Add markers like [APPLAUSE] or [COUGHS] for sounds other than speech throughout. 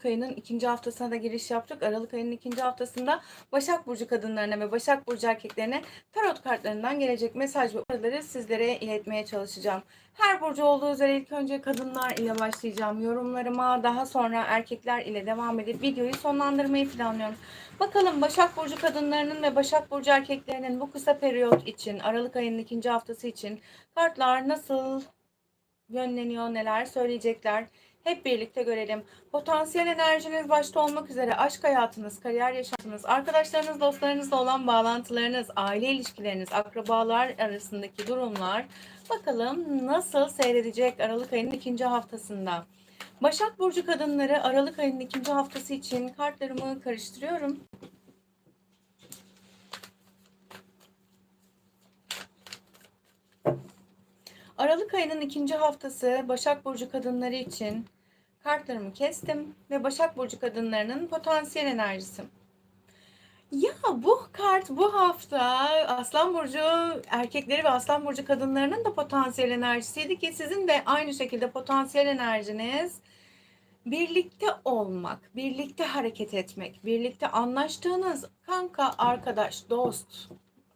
Aralık ayının ikinci haftasına da giriş yaptık. Aralık ayının ikinci haftasında Başak Burcu kadınlarına ve Başak Burcu erkeklerine tarot kartlarından gelecek mesaj ve uyarıları sizlere iletmeye çalışacağım. Her burcu olduğu üzere ilk önce kadınlar ile başlayacağım yorumlarıma. Daha sonra erkekler ile devam edip videoyu sonlandırmayı planlıyorum. Bakalım Başak Burcu kadınlarının ve Başak Burcu erkeklerinin bu kısa periyot için, Aralık ayının ikinci haftası için kartlar nasıl yönleniyor, neler söyleyecekler hep birlikte görelim. Potansiyel enerjiniz başta olmak üzere aşk hayatınız, kariyer yaşantınız, arkadaşlarınız, dostlarınızla olan bağlantılarınız, aile ilişkileriniz, akrabalar arasındaki durumlar bakalım nasıl seyredecek Aralık ayının ikinci haftasında. Başak Burcu kadınları Aralık ayının ikinci haftası için kartlarımı karıştırıyorum. Aralık ayının ikinci haftası Başak Burcu kadınları için kartlarımı kestim ve Başak Burcu kadınlarının potansiyel enerjisi. Ya bu kart bu hafta Aslan Burcu erkekleri ve Aslan Burcu kadınlarının da potansiyel enerjisiydi ki sizin de aynı şekilde potansiyel enerjiniz birlikte olmak, birlikte hareket etmek, birlikte anlaştığınız kanka, arkadaş, dost,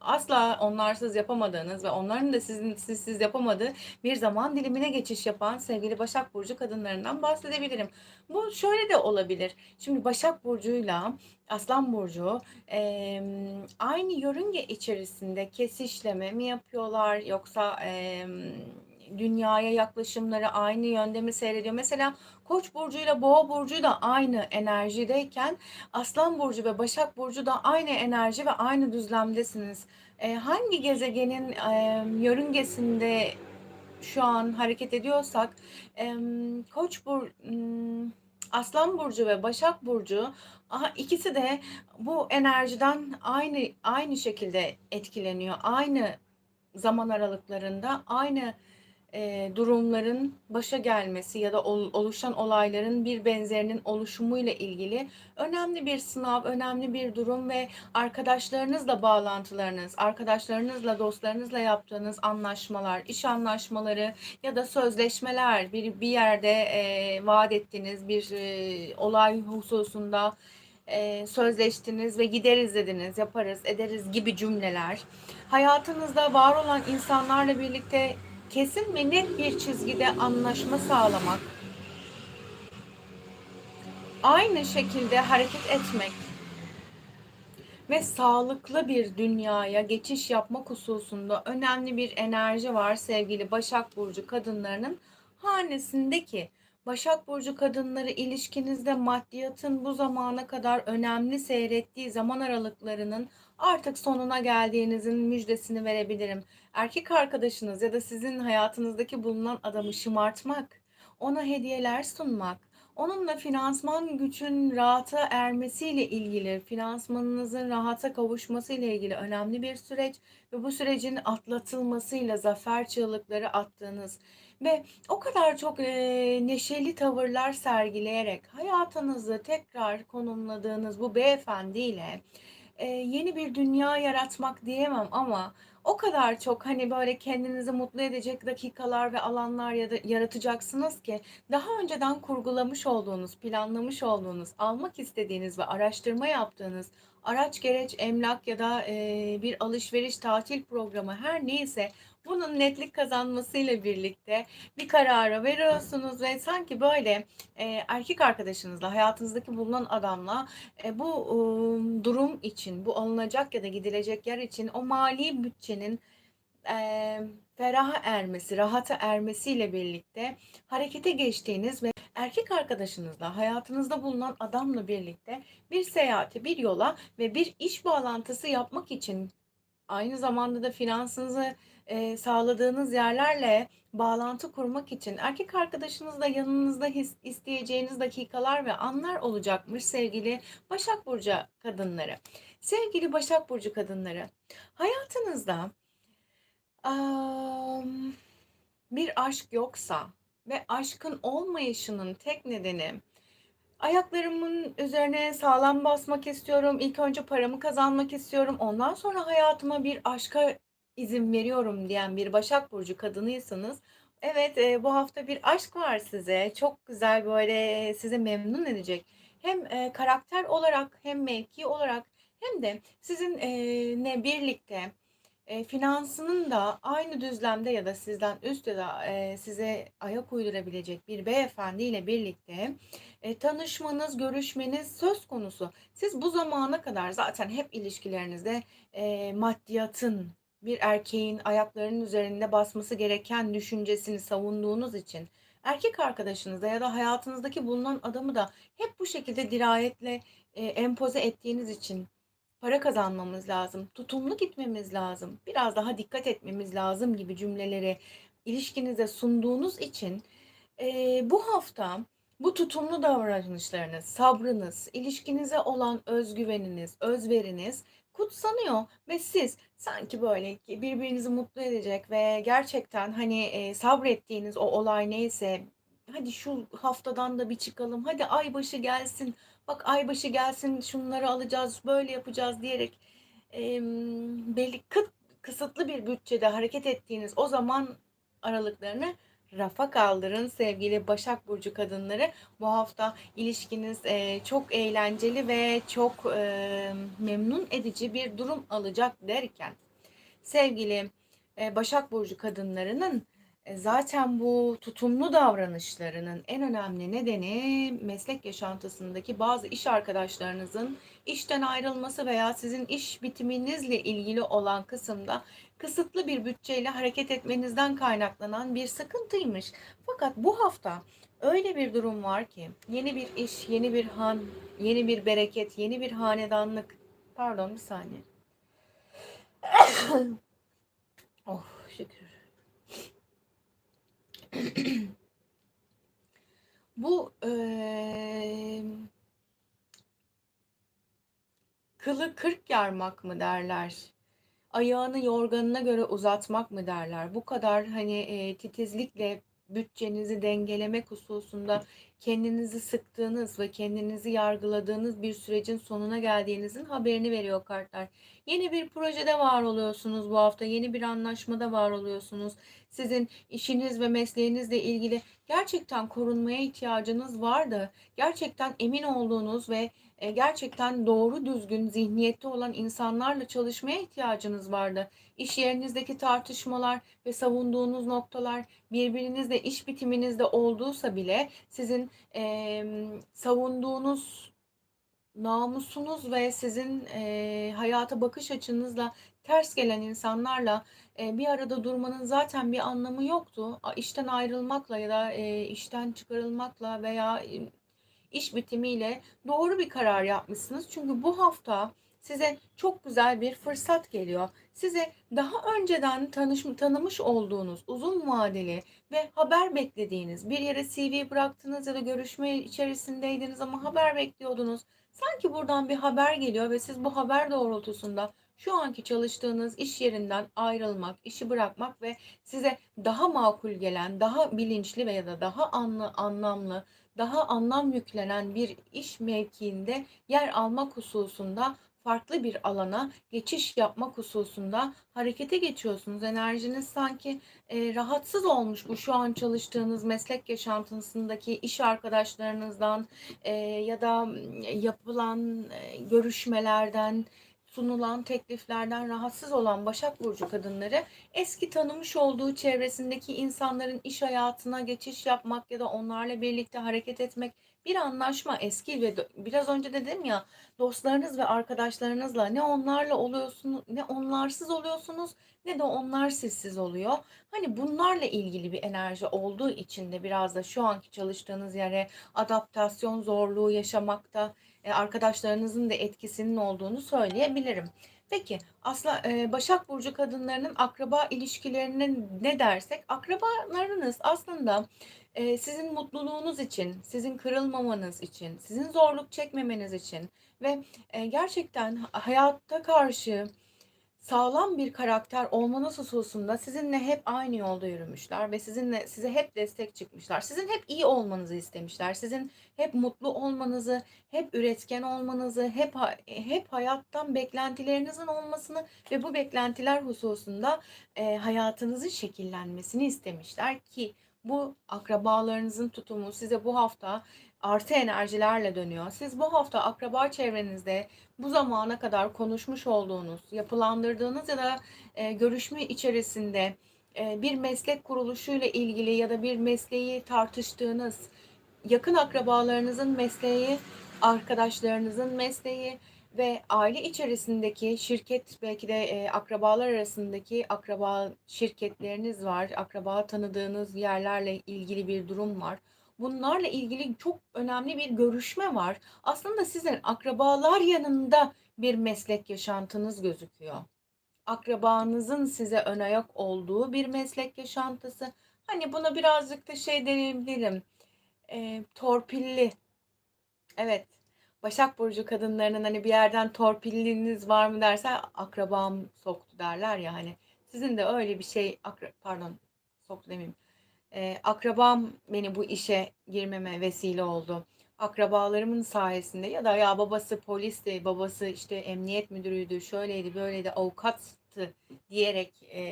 asla onlarsız yapamadığınız ve onların da sizin sizsiz yapamadığı bir zaman dilimine geçiş yapan sevgili Başak Burcu kadınlarından bahsedebilirim. Bu şöyle de olabilir. Şimdi Başak Burcu'yla Aslan Burcu e, aynı yörünge içerisinde kesişleme mi yapıyorlar yoksa e, dünyaya yaklaşımları aynı yönde mi seyrediyor? Mesela Koç burcuyla Boğa burcu da aynı enerjideyken Aslan burcu ve Başak burcu da aynı enerji ve aynı düzlemdesiniz. E, hangi gezegenin e, yörüngesinde şu an hareket ediyorsak e, Koç bur hmm, Aslan burcu ve Başak burcu aha, ikisi de bu enerjiden aynı aynı şekilde etkileniyor. Aynı zaman aralıklarında aynı e, durumların başa gelmesi ya da ol, oluşan olayların bir benzerinin oluşumuyla ilgili önemli bir sınav, önemli bir durum ve arkadaşlarınızla bağlantılarınız, arkadaşlarınızla, dostlarınızla yaptığınız anlaşmalar, iş anlaşmaları ya da sözleşmeler, bir bir yerde e, vaat ettiğiniz bir e, olay hususunda e, sözleştiniz ve gideriz dediniz, yaparız, ederiz gibi cümleler. Hayatınızda var olan insanlarla birlikte kesin ve net bir çizgide anlaşma sağlamak, aynı şekilde hareket etmek ve sağlıklı bir dünyaya geçiş yapmak hususunda önemli bir enerji var sevgili Başak Burcu kadınlarının hanesindeki. Başak Burcu kadınları ilişkinizde maddiyatın bu zamana kadar önemli seyrettiği zaman aralıklarının artık sonuna geldiğinizin müjdesini verebilirim. Erkek arkadaşınız ya da sizin hayatınızdaki bulunan adamı şımartmak, ona hediyeler sunmak, onunla finansman gücün rahata ermesiyle ilgili, finansmanınızın rahata kavuşmasıyla ilgili önemli bir süreç ve bu sürecin atlatılmasıyla zafer çığlıkları attığınız ve o kadar çok e, neşeli tavırlar sergileyerek hayatınızı tekrar konumladığınız bu beyefendiyle e, yeni bir dünya yaratmak diyemem ama o kadar çok hani böyle kendinizi mutlu edecek dakikalar ve alanlar ya da yaratacaksınız ki daha önceden kurgulamış olduğunuz, planlamış olduğunuz, almak istediğiniz ve araştırma yaptığınız araç gereç, emlak ya da e, bir alışveriş tatil programı her neyse bunun netlik kazanmasıyla birlikte bir karara veriyorsunuz ve sanki böyle e, erkek arkadaşınızla, hayatınızdaki bulunan adamla e, bu e, durum için, bu alınacak ya da gidilecek yer için o mali bütçenin e, feraha ermesi, rahata ermesiyle birlikte harekete geçtiğiniz ve erkek arkadaşınızla, hayatınızda bulunan adamla birlikte bir seyahate, bir yola ve bir iş bağlantısı yapmak için aynı zamanda da finansınızı e, sağladığınız yerlerle bağlantı kurmak için erkek arkadaşınızla yanınızda his, isteyeceğiniz dakikalar ve anlar olacakmış sevgili Başak Burcu kadınları. Sevgili Başak Burcu kadınları, hayatınızda um, bir aşk yoksa ve aşkın olmayışının tek nedeni ayaklarımın üzerine sağlam basmak istiyorum. İlk önce paramı kazanmak istiyorum. Ondan sonra hayatıma bir aşka izin veriyorum diyen bir Başak Burcu kadınıysanız Evet, eee, bu hafta bir aşk var size. Çok güzel, böyle, sizi memnun edecek. Hem, eee, karakter olarak hem mevki olarak hem de sizin eee, ne birlikte, eee, finansının da aynı düzlemde ya da sizden üst ya da, eee, size ayak uydurabilecek bir beyefendiyle birlikte, eee, tanışmanız, görüşmeniz söz konusu. Siz bu zamana kadar zaten hep ilişkilerinizde, eee, maddiyatın, bir erkeğin ayaklarının üzerinde basması gereken düşüncesini savunduğunuz için erkek arkadaşınızda ya da hayatınızdaki bulunan adamı da hep bu şekilde dirayetle e, empoze ettiğiniz için para kazanmamız lazım, tutumlu gitmemiz lazım, biraz daha dikkat etmemiz lazım gibi cümleleri ilişkinize sunduğunuz için e, bu hafta bu tutumlu davranışlarınız, sabrınız, ilişkinize olan özgüveniniz, özveriniz kutsanıyor ve siz sanki böyle birbirinizi mutlu edecek ve gerçekten hani e, sabrettiğiniz o olay neyse hadi şu haftadan da bir çıkalım hadi aybaşı gelsin bak aybaşı gelsin şunları alacağız böyle yapacağız. diyerek em, belli kıt, kısıtlı bir bütçede hareket ettiğiniz o zaman aralıklarını rafa kaldırın sevgili Başak Burcu kadınları. Bu hafta ilişkiniz e, çok eğlenceli ve çok e, memnun edici bir durum alacak derken sevgili e, Başak Burcu kadınlarının zaten bu tutumlu davranışlarının en önemli nedeni meslek yaşantısındaki bazı iş arkadaşlarınızın işten ayrılması veya sizin iş bitiminizle ilgili olan kısımda kısıtlı bir bütçeyle hareket etmenizden kaynaklanan bir sıkıntıymış. Fakat bu hafta öyle bir durum var ki yeni bir iş, yeni bir han, yeni bir bereket, yeni bir hanedanlık. Pardon bir saniye. [COUGHS] oh. [CLEARS THROAT] Bu eee, kılı kırk yarmak mı derler? Ayağını yorganına göre uzatmak mı derler? Bu kadar hani e, titizlikle bütçenizi dengelemek hususunda kendinizi sıktığınız ve kendinizi yargıladığınız bir sürecin sonuna geldiğinizin haberini veriyor kartlar. Yeni bir projede var oluyorsunuz bu hafta. Yeni bir anlaşmada var oluyorsunuz. Sizin işiniz ve mesleğinizle ilgili gerçekten korunmaya ihtiyacınız vardı. Gerçekten emin olduğunuz ve e, gerçekten doğru düzgün zihniyette olan insanlarla çalışmaya ihtiyacınız vardı. İş yerinizdeki tartışmalar ve savunduğunuz noktalar birbirinizle iş bitiminizde olduysa bile sizin e, savunduğunuz namusunuz ve sizin e, hayata bakış açınızla ters gelen insanlarla e, bir arada durmanın zaten bir anlamı yoktu. İşten ayrılmakla ya da e, işten çıkarılmakla veya iş bitimiyle doğru bir karar yapmışsınız. Çünkü bu hafta size çok güzel bir fırsat geliyor. Size daha önceden tanış, tanımış olduğunuz uzun vadeli ve haber beklediğiniz bir yere CV bıraktınız ya da görüşme içerisindeydiniz ama haber bekliyordunuz. Sanki buradan bir haber geliyor ve siz bu haber doğrultusunda şu anki çalıştığınız iş yerinden ayrılmak, işi bırakmak ve size daha makul gelen, daha bilinçli veya da daha anlı, anlamlı, daha anlam yüklenen bir iş mevkiinde yer almak hususunda farklı bir alana geçiş yapmak hususunda harekete geçiyorsunuz. Enerjiniz sanki e, rahatsız olmuş bu şu an çalıştığınız meslek yaşantısındaki iş arkadaşlarınızdan e, ya da yapılan e, görüşmelerden sunulan tekliflerden rahatsız olan Başak Burcu kadınları eski tanımış olduğu çevresindeki insanların iş hayatına geçiş yapmak ya da onlarla birlikte hareket etmek bir anlaşma eski ve biraz önce dedim ya dostlarınız ve arkadaşlarınızla ne onlarla oluyorsunuz ne onlarsız oluyorsunuz ne de onlar sizsiz oluyor. Hani bunlarla ilgili bir enerji olduğu için de biraz da şu anki çalıştığınız yere adaptasyon zorluğu yaşamakta arkadaşlarınızın da etkisinin olduğunu söyleyebilirim. Peki asla e, Başak Burcu kadınlarının akraba ilişkilerine ne dersek akrabalarınız aslında e, sizin mutluluğunuz için, sizin kırılmamanız için, sizin zorluk çekmemeniz için ve gerçekten hayatta karşı sağlam bir karakter olmanız hususunda sizinle hep aynı yolda yürümüşler ve sizinle size hep destek çıkmışlar. Sizin hep iyi olmanızı istemişler. Sizin hep mutlu olmanızı, hep üretken olmanızı, hep hep hayattan beklentilerinizin olmasını ve bu beklentiler hususunda e, hayatınızın şekillenmesini istemişler ki bu akrabalarınızın tutumu size bu hafta artı enerjilerle dönüyor. Siz bu hafta akraba çevrenizde bu zamana kadar konuşmuş olduğunuz, yapılandırdığınız ya da e, görüşme içerisinde e, bir meslek kuruluşuyla ilgili ya da bir mesleği tartıştığınız, yakın akrabalarınızın mesleği, arkadaşlarınızın mesleği ve aile içerisindeki şirket belki de e, akrabalar arasındaki akraba şirketleriniz var, akraba tanıdığınız yerlerle ilgili bir durum var. Bunlarla ilgili çok önemli bir görüşme var. Aslında sizin akrabalar yanında bir meslek yaşantınız gözüküyor. Akrabanızın size ön ayak olduğu bir meslek yaşantısı. Hani buna birazcık da şey deneyebilirim. E, torpilli. Evet. Başak Burcu kadınlarının hani bir yerden torpilliniz var mı derse akrabam soktu derler ya hani. Sizin de öyle bir şey akra, pardon soktu demeyeyim akrabam beni bu işe girmeme vesile oldu. Akrabalarımın sayesinde ya da ya babası polisti, babası işte emniyet müdürüydü, şöyleydi, böyleydi, avukattı diyerek e,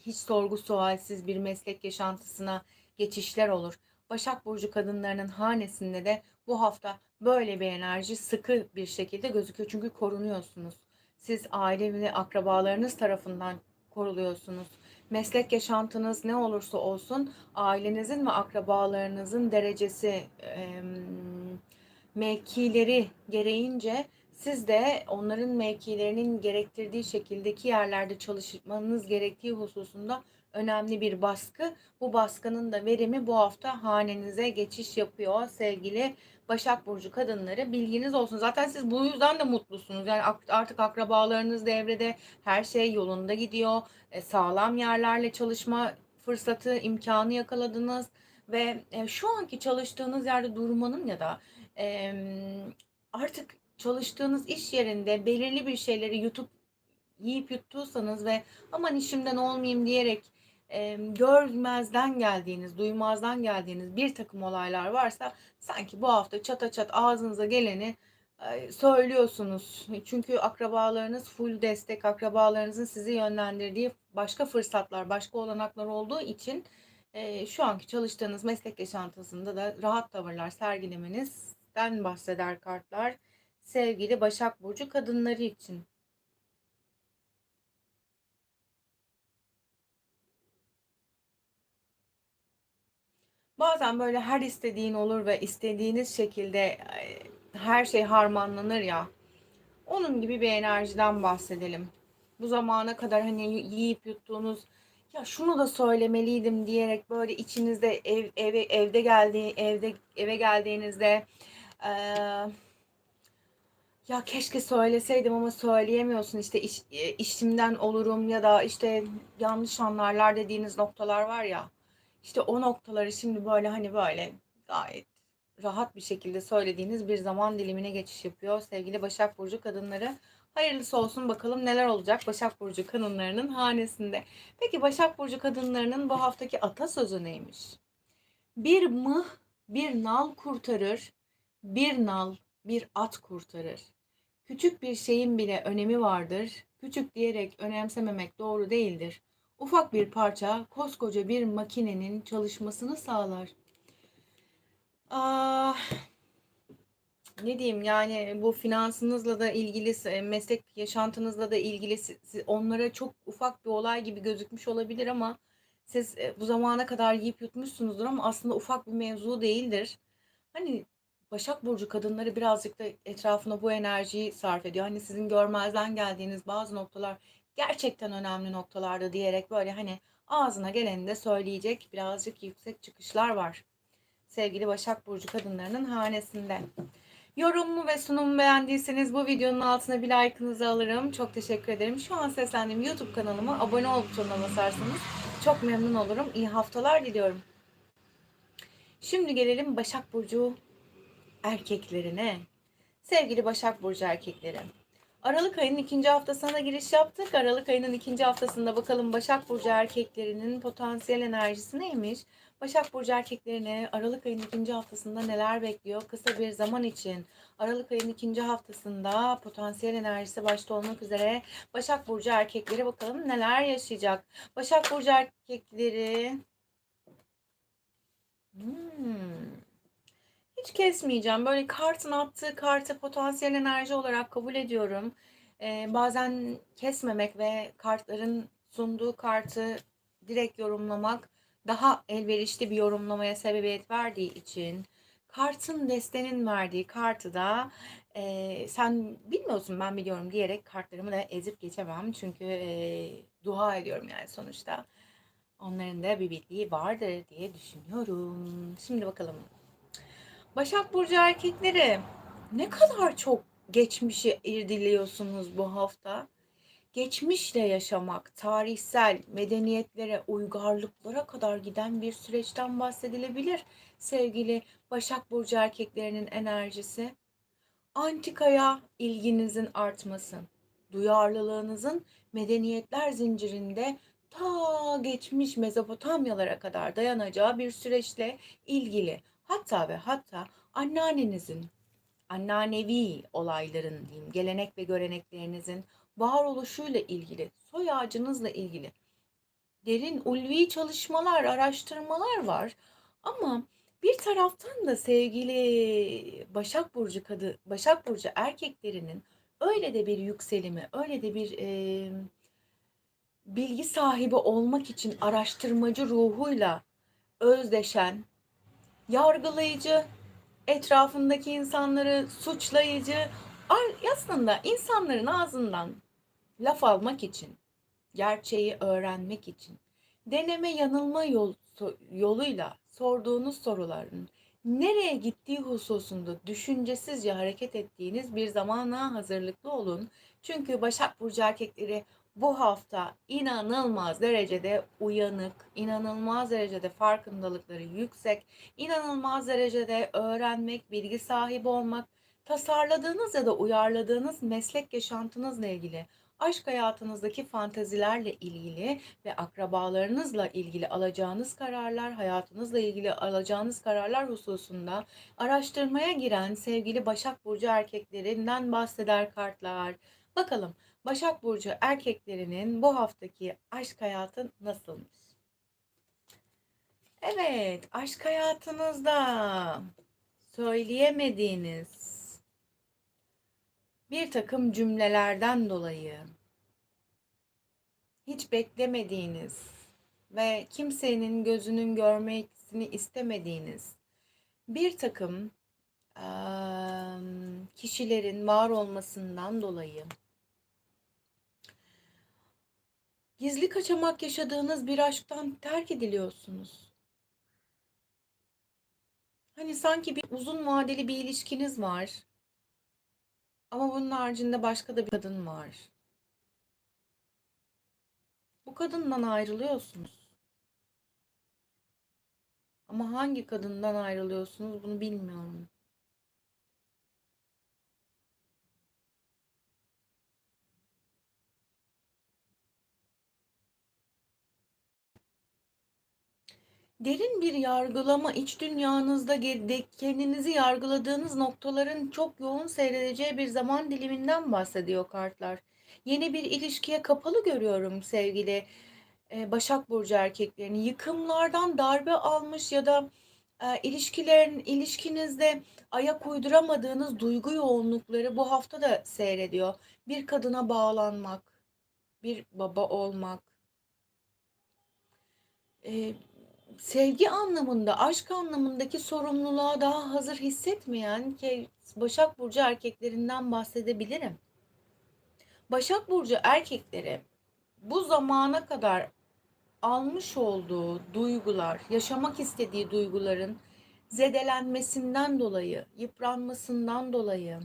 hiç sorgu sualsiz bir meslek yaşantısına geçişler olur. Başak Burcu kadınlarının hanesinde de bu hafta böyle bir enerji sıkı bir şekilde gözüküyor. Çünkü korunuyorsunuz. Siz aile ve akrabalarınız tarafından koruluyorsunuz meslek yaşantınız ne olursa olsun ailenizin ve akrabalarınızın derecesi, e, mevkileri gereğince siz de onların mevkilerinin gerektirdiği şekildeki yerlerde çalışmanız gerektiği hususunda önemli bir baskı. Bu baskının da verimi bu hafta hanenize geçiş yapıyor sevgili Başak Burcu kadınları. Bilginiz olsun. Zaten siz bu yüzden de mutlusunuz. Yani artık akrabalarınız devrede her şey yolunda gidiyor. E, sağlam yerlerle çalışma fırsatı, imkanı yakaladınız. Ve e, şu anki çalıştığınız yerde durmanın ya da e, artık çalıştığınız iş yerinde belirli bir şeyleri yutup yiyip yuttuysanız ve aman işimden olmayayım diyerek e, görmezden geldiğiniz, duymazdan geldiğiniz bir takım olaylar varsa sanki bu hafta çata çat ağzınıza geleni söylüyorsunuz. Çünkü akrabalarınız full destek, akrabalarınızın sizi yönlendirdiği başka fırsatlar, başka olanaklar olduğu için e, şu anki çalıştığınız meslek yaşantısında da rahat tavırlar sergilemenizden bahseder kartlar. Sevgili Başak Burcu kadınları için. Bazen böyle her istediğin olur ve istediğiniz şekilde her şey harmanlanır ya. Onun gibi bir enerjiden bahsedelim. Bu zamana kadar hani yiyip yuttuğunuz ya şunu da söylemeliydim diyerek böyle içinizde ev, eve evde geldiği evde eve geldiğinizde ee, ya keşke söyleseydim ama söyleyemiyorsun işte iş, işimden olurum ya da işte yanlış anlarlar dediğiniz noktalar var ya işte o noktaları şimdi böyle hani böyle gayet rahat bir şekilde söylediğiniz bir zaman dilimine geçiş yapıyor sevgili Başak Burcu kadınları. Hayırlısı olsun bakalım neler olacak Başak Burcu kadınlarının hanesinde. Peki Başak Burcu kadınlarının bu haftaki atasözü neymiş? Bir mıh bir nal kurtarır, bir nal bir at kurtarır. Küçük bir şeyin bile önemi vardır. Küçük diyerek önemsememek doğru değildir. Ufak bir parça koskoca bir makinenin çalışmasını sağlar. Ah, ne diyeyim yani bu finansınızla da ilgili meslek yaşantınızla da ilgili onlara çok ufak bir olay gibi gözükmüş olabilir ama siz e, bu zamana kadar yiyip yutmuşsunuzdur ama aslında ufak bir mevzu değildir. Hani Başak Burcu kadınları birazcık da etrafına bu enerjiyi sarf ediyor. Hani sizin görmezden geldiğiniz bazı noktalar gerçekten önemli noktalarda diyerek böyle hani ağzına geleni de söyleyecek birazcık yüksek çıkışlar var. Sevgili Başak Burcu kadınlarının hanesinde. Yorumumu ve sunumu beğendiyseniz bu videonun altına bir like'ınızı alırım. Çok teşekkür ederim. Şu an seslendiğim YouTube kanalıma abone ol butonuna basarsanız çok memnun olurum. İyi haftalar diliyorum. Şimdi gelelim Başak Burcu erkeklerine. Sevgili Başak Burcu erkekleri. Aralık ayının ikinci haftasına giriş yaptık. Aralık ayının ikinci haftasında bakalım Başak Burcu erkeklerinin potansiyel enerjisi neymiş? Başak Burcu erkeklerini Aralık ayının ikinci haftasında neler bekliyor? Kısa bir zaman için Aralık ayının ikinci haftasında potansiyel enerjisi başta olmak üzere Başak Burcu erkekleri bakalım neler yaşayacak? Başak Burcu erkekleri... Hmm. Hiç kesmeyeceğim. Böyle kartın attığı kartı potansiyel enerji olarak kabul ediyorum. Ee, bazen kesmemek ve kartların sunduğu kartı direkt yorumlamak daha elverişli bir yorumlamaya sebebiyet verdiği için kartın destenin verdiği kartı da e, sen bilmiyorsun ben biliyorum diyerek kartlarımı da ezip geçemem. Çünkü e, dua ediyorum yani sonuçta. Onların da bir bildiği vardır diye düşünüyorum. Şimdi bakalım. Başak Burcu erkekleri ne kadar çok geçmişi irdiliyorsunuz bu hafta. Geçmişle yaşamak, tarihsel medeniyetlere, uygarlıklara kadar giden bir süreçten bahsedilebilir sevgili Başak Burcu erkeklerinin enerjisi. Antikaya ilginizin artması, duyarlılığınızın medeniyetler zincirinde ta geçmiş Mezopotamyalara kadar dayanacağı bir süreçle ilgili. Hatta ve hatta anneannenizin, anneannevi olayların diyeyim, gelenek ve göreneklerinizin varoluşuyla ilgili, soy ağacınızla ilgili derin ulvi çalışmalar, araştırmalar var. Ama bir taraftan da sevgili Başak Burcu kadı, Başak Burcu erkeklerinin öyle de bir yükselimi, öyle de bir e, bilgi sahibi olmak için araştırmacı ruhuyla özdeşen, yargılayıcı, etrafındaki insanları suçlayıcı, aslında insanların ağzından laf almak için, gerçeği öğrenmek için, deneme yanılma yol, yoluyla sorduğunuz soruların nereye gittiği hususunda düşüncesizce hareket ettiğiniz bir zamana hazırlıklı olun. Çünkü Başak Burcu erkekleri bu hafta inanılmaz derecede uyanık, inanılmaz derecede farkındalıkları yüksek, inanılmaz derecede öğrenmek, bilgi sahibi olmak, tasarladığınız ya da uyarladığınız meslek yaşantınızla ilgili, aşk hayatınızdaki fantezilerle ilgili ve akrabalarınızla ilgili alacağınız kararlar, hayatınızla ilgili alacağınız kararlar hususunda araştırmaya giren sevgili Başak Burcu erkeklerinden bahseder kartlar. Bakalım Başak Burcu erkeklerinin bu haftaki aşk hayatı nasılmış? Evet, aşk hayatınızda söyleyemediğiniz bir takım cümlelerden dolayı hiç beklemediğiniz ve kimsenin gözünün görmesini istemediğiniz bir takım kişilerin var olmasından dolayı Gizli kaçamak yaşadığınız bir aşktan terk ediliyorsunuz. Hani sanki bir uzun vadeli bir ilişkiniz var. Ama bunun haricinde başka da bir kadın var. Bu kadından ayrılıyorsunuz. Ama hangi kadından ayrılıyorsunuz bunu bilmiyorum. Derin bir yargılama, iç dünyanızda kendinizi yargıladığınız noktaların çok yoğun seyredeceği bir zaman diliminden bahsediyor kartlar. Yeni bir ilişkiye kapalı görüyorum sevgili e, Başak Burcu erkeklerini. Yıkımlardan darbe almış ya da e, ilişkilerin ilişkinizde ayak uyduramadığınız duygu yoğunlukları bu hafta da seyrediyor. Bir kadına bağlanmak, bir baba olmak, e, sevgi anlamında, aşk anlamındaki sorumluluğa daha hazır hissetmeyen ki Başak Burcu erkeklerinden bahsedebilirim. Başak Burcu erkekleri bu zamana kadar almış olduğu duygular, yaşamak istediği duyguların zedelenmesinden dolayı, yıpranmasından dolayı,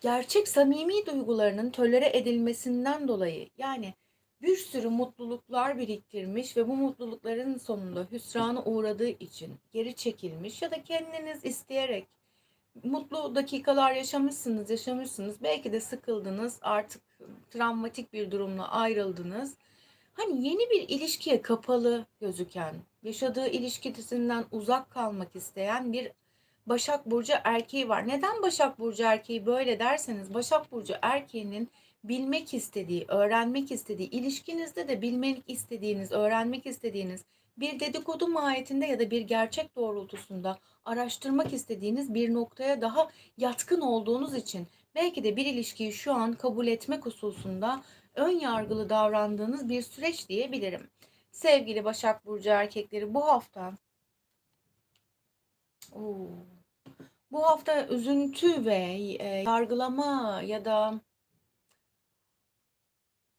gerçek samimi duygularının tolere edilmesinden dolayı yani bir sürü mutluluklar biriktirmiş ve bu mutlulukların sonunda hüsrana uğradığı için geri çekilmiş ya da kendiniz isteyerek mutlu dakikalar yaşamışsınız, yaşamışsınız. Belki de sıkıldınız, artık travmatik bir durumla ayrıldınız. Hani yeni bir ilişkiye kapalı gözüken, yaşadığı ilişkisinden uzak kalmak isteyen bir Başak Burcu erkeği var. Neden Başak Burcu erkeği böyle derseniz Başak Burcu erkeğinin bilmek istediği, öğrenmek istediği, ilişkinizde de bilmek istediğiniz, öğrenmek istediğiniz bir dedikodu mahiyetinde ya da bir gerçek doğrultusunda araştırmak istediğiniz bir noktaya daha yatkın olduğunuz için belki de bir ilişkiyi şu an kabul etmek hususunda ön yargılı davrandığınız bir süreç diyebilirim. Sevgili Başak Burcu erkekleri bu hafta Oo. bu hafta üzüntü ve e, yargılama ya da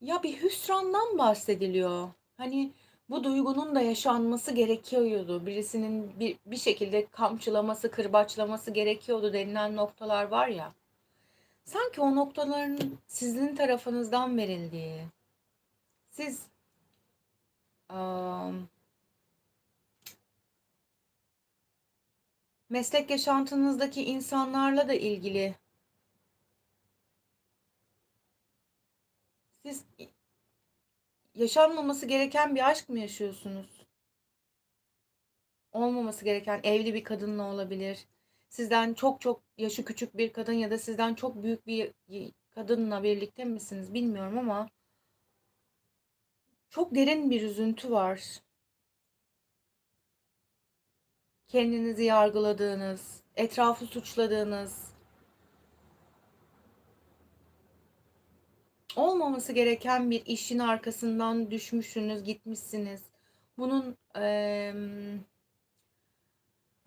ya bir hüsrandan bahsediliyor. Hani bu duygunun da yaşanması gerekiyordu. Birisinin bir, bir şekilde kamçılaması, kırbaçlaması gerekiyordu denilen noktalar var ya. Sanki o noktaların sizin tarafınızdan verildiği. Siz um, meslek yaşantınızdaki insanlarla da ilgili siz yaşanmaması gereken bir aşk mı yaşıyorsunuz? Olmaması gereken evli bir kadınla olabilir. Sizden çok çok yaşı küçük bir kadın ya da sizden çok büyük bir kadınla birlikte misiniz bilmiyorum ama çok derin bir üzüntü var. Kendinizi yargıladığınız, etrafı suçladığınız, olmaması gereken bir işin arkasından düşmüşsünüz, gitmişsiniz. Bunun e,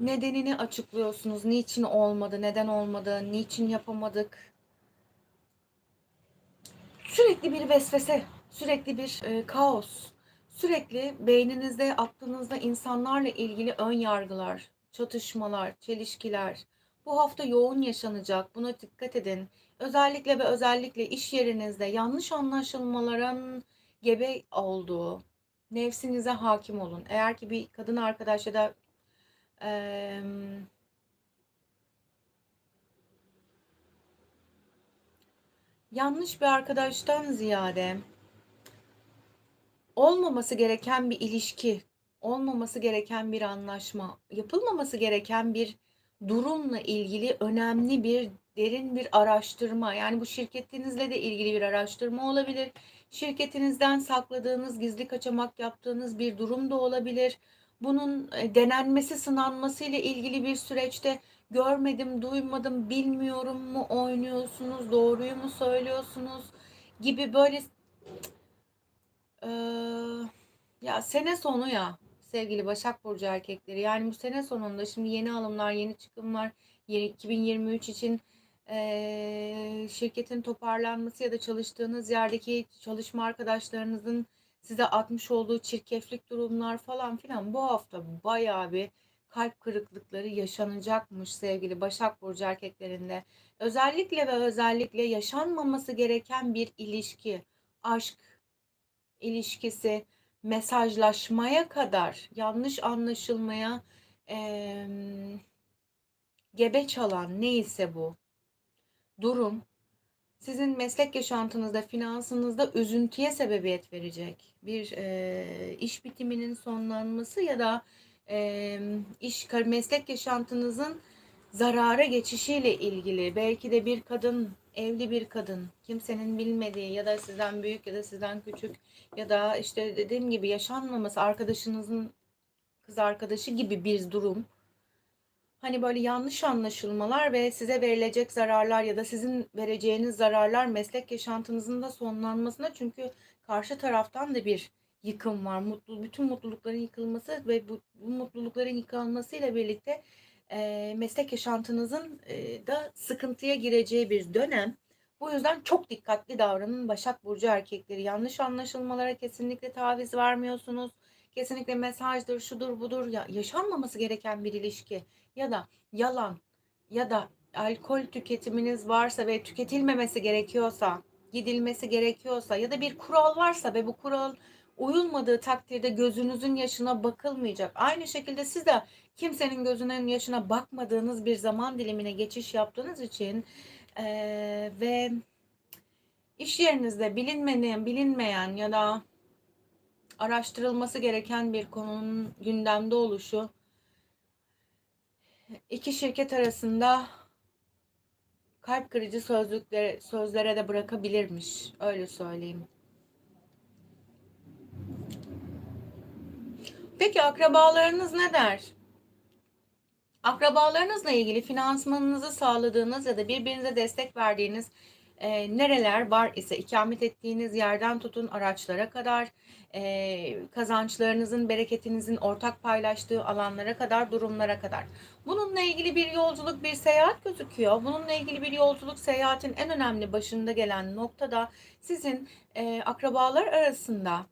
nedenini açıklıyorsunuz. Niçin olmadı, neden olmadı, niçin yapamadık. Sürekli bir vesvese, sürekli bir e, kaos, sürekli beyninizde, aklınızda insanlarla ilgili ön yargılar, çatışmalar, çelişkiler. Bu hafta yoğun yaşanacak. Buna dikkat edin. Özellikle ve özellikle iş yerinizde yanlış anlaşılmaların gebe olduğu, nefsinize hakim olun. Eğer ki bir kadın arkadaş ya da e, yanlış bir arkadaştan ziyade olmaması gereken bir ilişki, olmaması gereken bir anlaşma, yapılmaması gereken bir durumla ilgili önemli bir derin bir araştırma yani bu şirketinizle de ilgili bir araştırma olabilir. Şirketinizden sakladığınız, gizli kaçamak yaptığınız bir durum da olabilir. Bunun e, denenmesi, sınanması ile ilgili bir süreçte görmedim, duymadım, bilmiyorum mu oynuyorsunuz, doğruyu mu söylüyorsunuz gibi böyle ee, ya sene sonu ya sevgili Başak Burcu erkekleri. Yani bu sene sonunda şimdi yeni alımlar, yeni çıkımlar, yeni 2023 için şirketin toparlanması ya da çalıştığınız yerdeki çalışma arkadaşlarınızın size atmış olduğu çirkeflik durumlar falan filan bu hafta bayağı bir kalp kırıklıkları yaşanacakmış sevgili Başak Burcu erkeklerinde. Özellikle ve özellikle yaşanmaması gereken bir ilişki, aşk ilişkisi, mesajlaşmaya kadar yanlış anlaşılmaya e, gebe çalan neyse bu durum sizin meslek yaşantınızda, finansınızda üzüntüye sebebiyet verecek. Bir e, iş bitiminin sonlanması ya da e, iş meslek yaşantınızın zarara geçişiyle ilgili belki de bir kadın evli bir kadın kimsenin bilmediği ya da sizden büyük ya da sizden küçük ya da işte dediğim gibi yaşanmaması arkadaşınızın kız arkadaşı gibi bir durum hani böyle yanlış anlaşılmalar ve size verilecek zararlar ya da sizin vereceğiniz zararlar meslek yaşantınızın da sonlanmasına çünkü karşı taraftan da bir yıkım var. Mutlu, bütün mutlulukların yıkılması ve bu, bu mutlulukların yıkılmasıyla birlikte e, meslek yaşantınızın e, da sıkıntıya gireceği bir dönem. Bu yüzden çok dikkatli davranın Başak Burcu erkekleri. Yanlış anlaşılmalara kesinlikle taviz vermiyorsunuz. Kesinlikle mesajdır, şudur budur ya yaşanmaması gereken bir ilişki ya da yalan ya da alkol tüketiminiz varsa ve tüketilmemesi gerekiyorsa, gidilmesi gerekiyorsa ya da bir kural varsa ve bu kural uyulmadığı takdirde gözünüzün yaşına bakılmayacak. Aynı şekilde siz de kimsenin gözünün yaşına bakmadığınız bir zaman dilimine geçiş yaptığınız için eee, ve iş yerinizde bilinmeyen, bilinmeyen ya da araştırılması gereken bir konunun gündemde oluşu iki şirket arasında kalp kırıcı sözlüklere, sözlere de bırakabilirmiş. Öyle söyleyeyim. Peki akrabalarınız ne der? Akrabalarınızla ilgili finansmanınızı sağladığınız ya da birbirinize destek verdiğiniz e, nereler var ise ikamet ettiğiniz yerden tutun araçlara kadar e, kazançlarınızın, bereketinizin ortak paylaştığı alanlara kadar, durumlara kadar. Bununla ilgili bir yolculuk, bir seyahat gözüküyor. Bununla ilgili bir yolculuk, seyahatin en önemli başında gelen noktada sizin e, akrabalar arasında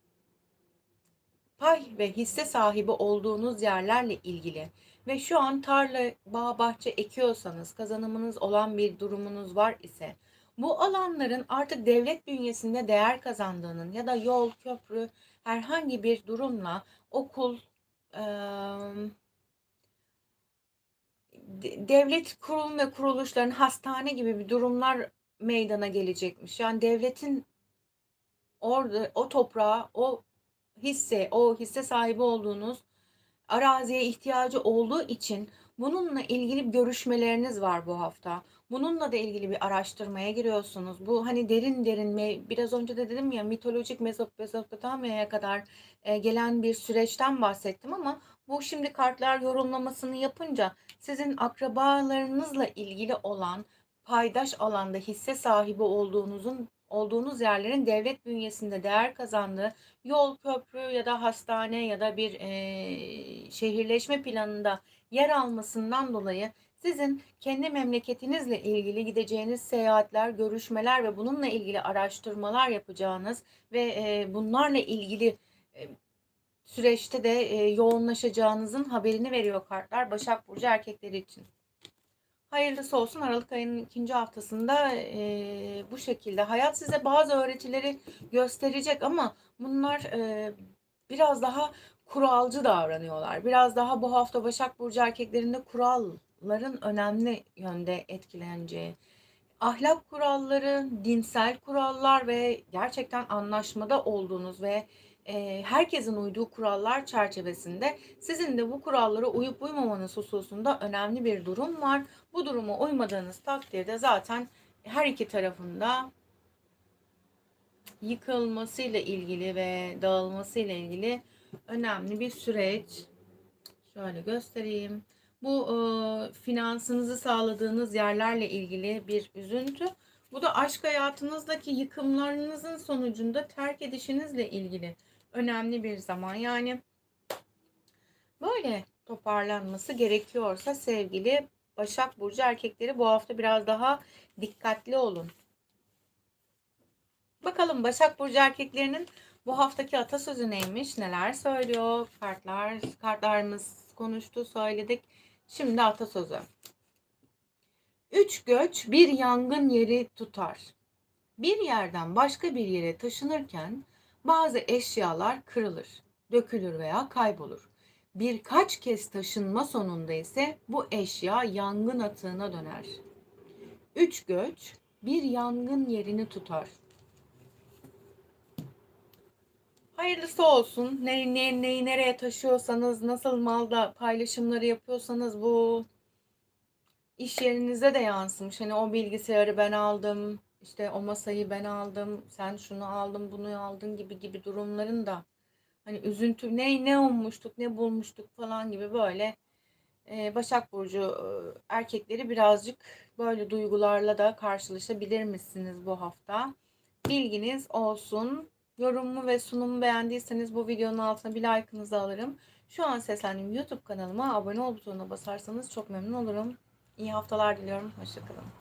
pay ve hisse sahibi olduğunuz yerlerle ilgili ve şu an tarla, bağ, bahçe ekiyorsanız, kazanımınız olan bir durumunuz var ise bu alanların artık devlet bünyesinde değer kazandığının ya da yol, köprü, herhangi bir durumla okul, de- devlet kurum ve kuruluşların hastane gibi bir durumlar meydana gelecekmiş. Yani devletin orada o toprağa, o hisse, o hisse sahibi olduğunuz araziye ihtiyacı olduğu için bununla ilgili görüşmeleriniz var bu hafta. Bununla da ilgili bir araştırmaya giriyorsunuz. Bu hani derin derin biraz önce de dedim ya mitolojik Mesop Mezopotamya'ya kadar e, gelen bir süreçten bahsettim ama bu şimdi kartlar yorumlamasını yapınca sizin akrabalarınızla ilgili olan paydaş alanda hisse sahibi olduğunuzun olduğunuz yerlerin devlet bünyesinde değer kazandığı yol, köprü ya da hastane ya da bir e, şehirleşme planında yer almasından dolayı sizin kendi memleketinizle ilgili gideceğiniz seyahatler, görüşmeler ve bununla ilgili araştırmalar yapacağınız ve e, bunlarla ilgili e, süreçte de e, yoğunlaşacağınızın haberini veriyor kartlar Başak Burcu erkekleri için. Hayırlısı olsun Aralık ayının ikinci haftasında e, bu şekilde. Hayat size bazı öğretileri gösterecek ama bunlar e, biraz daha kuralcı davranıyorlar. Biraz daha bu hafta Başak Burcu erkeklerinde kuralların önemli yönde etkileneceği. Ahlak kuralları, dinsel kurallar ve gerçekten anlaşmada olduğunuz ve e, herkesin uyduğu kurallar çerçevesinde sizin de bu kurallara uyup uymamanız hususunda önemli bir durum var. Bu duruma uymadığınız takdirde zaten her iki tarafında yıkılmasıyla ilgili ve dağılmasıyla ilgili önemli bir süreç. Şöyle göstereyim. Bu e, finansınızı sağladığınız yerlerle ilgili bir üzüntü. Bu da aşk hayatınızdaki yıkımlarınızın sonucunda terk edişinizle ilgili önemli bir zaman. Yani böyle toparlanması gerekiyorsa sevgili Başak Burcu erkekleri bu hafta biraz daha dikkatli olun. Bakalım Başak Burcu erkeklerinin bu haftaki atasözü neymiş? Neler söylüyor? Kartlar, kartlarımız konuştu, söyledik. Şimdi atasözü. Üç göç bir yangın yeri tutar. Bir yerden başka bir yere taşınırken bazı eşyalar kırılır, dökülür veya kaybolur. Birkaç kez taşınma sonunda ise bu eşya yangın atığına döner. Üç göç bir yangın yerini tutar. Hayırlısı olsun. Ne, ne, neyi nereye taşıyorsanız, nasıl malda paylaşımları yapıyorsanız bu iş yerinize de yansımış. Hani o bilgisayarı ben aldım, işte o masayı ben aldım, sen şunu aldın, bunu aldın gibi gibi durumların da hani üzüntü ne ne olmuştuk, ne bulmuştuk falan gibi böyle e, Başak Burcu e, erkekleri birazcık böyle duygularla da karşılaşabilir misiniz bu hafta? Bilginiz olsun. Yorumumu ve sunumu beğendiyseniz bu videonun altına bir like'ınızı alırım. Şu an seslendiğim YouTube kanalıma abone ol butonuna basarsanız çok memnun olurum. İyi haftalar diliyorum. Hoşçakalın.